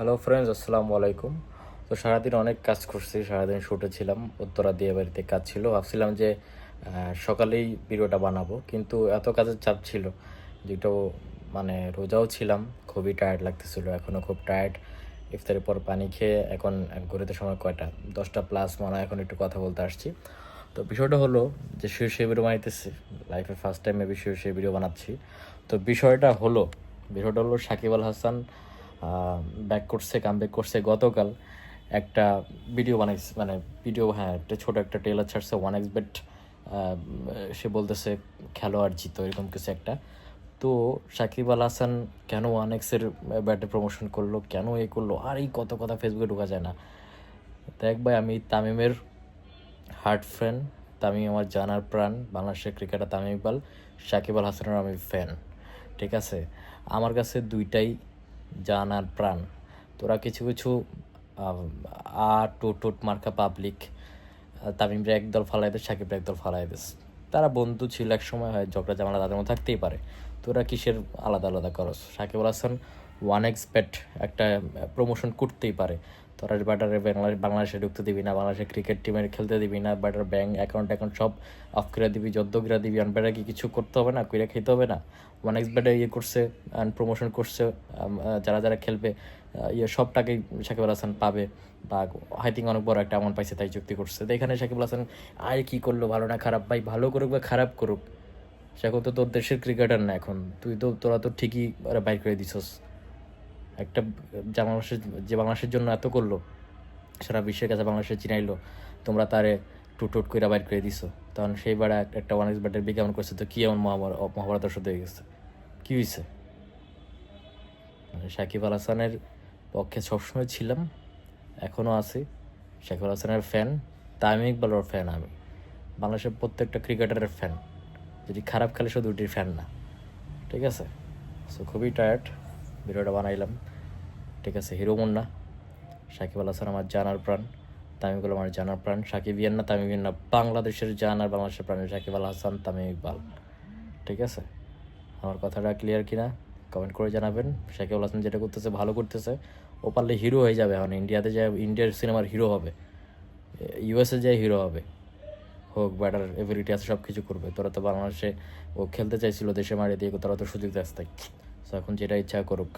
Hello friends আসসালামু আলাইকুম। তো সারাদিন অনেক কাজ করছি, সারাদিন শুটে ছিলাম, উত্তরা দিয়ে বাড়িতে কাজ ছিল। ভাবছিলাম যে সকালেই ভিডিওটা বানাবো, কিন্তু এত কাজের চাপ ছিল যেটাও মানে রোজাও ছিলাম, খুবই টায়ার্ড লাগতেছিল এখনও খুব টায়ার্ড ইফতারের পর পানি খেয়ে এখন ঘুরেতে সময় কয়টা? দশটা প্লাস মনে হয় এখন একটু কথা বলতে আসছি। তো বিষয়টা হলো যে শুয়ে ভিডিও বানাইতেছি লাইফে ফার্স্ট টাইম মেবি শুয়ে ভিডিও বানাচ্ছি। তো বিষয়টা হলো বিষয়টা হলো সাকিব আল হাসান ব্যাক করছে কাম ব্যাক করছে। গতকাল একটা ভিডিও বানাইছে মানে ভিডিও হ্যাঁ একটা ছোটো একটা টেলার ছাড়ছে ওয়ান এক্স বেট সে বলতেছে, খেলোয়াড় জিত, এরকম কিছু একটা। তো সাকিব আল হাসান কেন ওয়ান এক্সের ব্যাটে প্রমোশন করল, কেন এ করল? আর এই কত কথা ফেসবুকে ঢোকা যায় না। দেখ ভাই, আমি তামিমের হার্ট ফ্রেন্ড তামিম আমার জানার প্রাণ, বাংলাদেশের ক্রিকেটার তামিম ইকবাল, সাকিব আল হাসানের আমি ফ্যান ঠিক আছে? আমার কাছে দুইটাই জানার প্রাণ। তোরা কিছু কিছু আ টু টুট মার্কা পাবলিক তামিমরা একদল ফালাই দেয় সাকিবরা একদল ফালাই দেস। তারা বন্ধু ছিল এক সময়, হয় ঝগড়া জামানা তাদের মধ্যে থাকতেই পারে। তোরা কিসের আলাদা আলাদা করস? সাকিব আল হাসান ওয়ান এক্সপেক্ট একটা প্রমোশন করতেই পারে। তোরা ব্যাটারে বাংলাদেশ, বাংলাদেশে ঢুকতে দিবি না বাংলাদেশের ক্রিকেট টিমের খেলতে দিবি না ব্যাটার ব্যাংক অ্যাকাউন্ট অ্যাকাউন্ট সব অফ করে দিবি, যদ্দ করে দিবি অন ব্যাটার কি কিছু করতে হবে না, কইরা খেতে হবে না। ওয়ান এক্স ব্যাটার ইয়ে করছে অ্যান্ড প্রমোশন করছে যারা যারা খেলবে ইয়ে সব টাকাই সাকিব আল হাসান পাবে, বা আই থিঙ্ক অনেক বড় একটা অ্যামাউন্ট পাইছে, তাই চুক্তি করছে। তো এখানে সাকিব আল হাসান আর কি করল, ভালো না খারাপ? ভাই, ভালো করুক বা খারাপ করুক সে তো তোর দেশের ক্রিকেটার না এখন। তুই তো, তোরা তো ঠিকই বাইর করে দিছস। একটা, যে বাংলাদেশের যে বাংলাদেশের জন্য এত করল, সারা বিশ্বের কাছে বাংলাদেশে চিনাইলো, তোমরা তারে টুটুট করে বাইর করে দিছো। তখন সেই একটা ওয়ান এক্স ব্যাটের বিজ্ঞাপন করছে তো কি এমন মহাভারত শুধু হয়ে গেছে। কী হয়েছে মানে সাকিব আল হাসানের পক্ষে সবসময় ছিলাম এখনও আছি। সাকিব আল হাসানের ফ্যান তামিম ইকবালের ফ্যান আমি। বাংলাদেশের প্রত্যেকটা ক্রিকেটারের ফ্যান যদি খারাপ খেলে শুধু দুটির ফ্যান না। ঠিক আছে? সো খুবই টায়ার্ড ভিডিওটা বানাইলাম। ঠিক আছে, হিরো মুন্না, সাকিব আল হাসান আমার জানার প্রাণ তামিমগুলো আমার জানার প্রাণ, সাকিব ইয়ান না তামিম ইয়ান না বাংলাদেশের জান আর বাংলাদেশের প্রাণ সাকিব আল হাসান, তামিম ইকবাল। ঠিক আছে? আমার কথাটা ক্লিয়ার কিনা? কমেন্ট করে জানাবেন। সাকিব আল হাসান যেটা করতেছে, ভালো করতেছে। ও পারলে হিরো হয়ে যাবে এখন। ইন্ডিয়াতে যায় ইন্ডিয়ার সিনেমার হিরো হবে। ইউএসএ যায় হিরো হবে। হোক ব্যাটার এভিলিটি আছে সব কিছু করবে। তোরা তো বাংলাদেশে ও খেলতে চাইছিল, দেশে মারিয়ে দিয়ে, তোরা তো সুযোগ দেয় So এখন যেটা ইচ্ছা করুক।